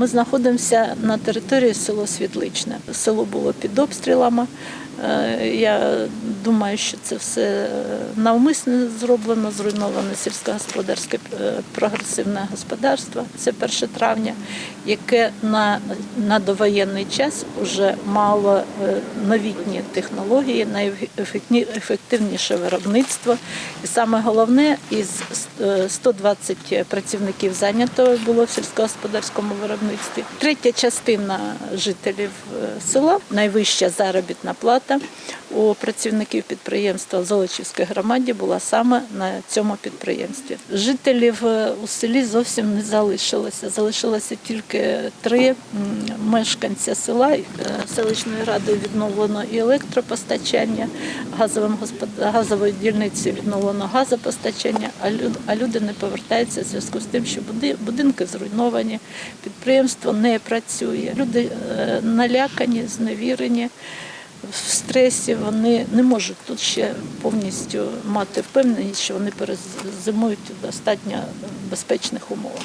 Ми знаходимося на території село Світличне. Село було під обстрілами. Е, Я думаю, що це все е, навмисно зроблено, зруйноване сільськогосподарське е, прогресивне господарство. Це 1 травня, яке на, на довоєнний час вже мало новітні технології, найефективніше виробництво. І саме головне, із е, 120 працівників зайнято було в сільськогосподарському виробництві. Третя частина жителів села, найвища заробітна плата у працівників підприємства в Золочівській громаді була саме на цьому підприємстві. Жителів е, у селі зовсім не залишилося. Залишилося тільки три мешканця села. Е, Селищною радою відновлено і електропостачання, газовим газової дільниці відновлено газопостачання, а люди не повертаються в зв'язку з тим, що будинки зруйновані, підприємство не працює. Люди е, налякані, зневірені. В стресі вони не можуть тут ще повністю мати впевненість, що вони перезимують в достатньо безпечних умовах.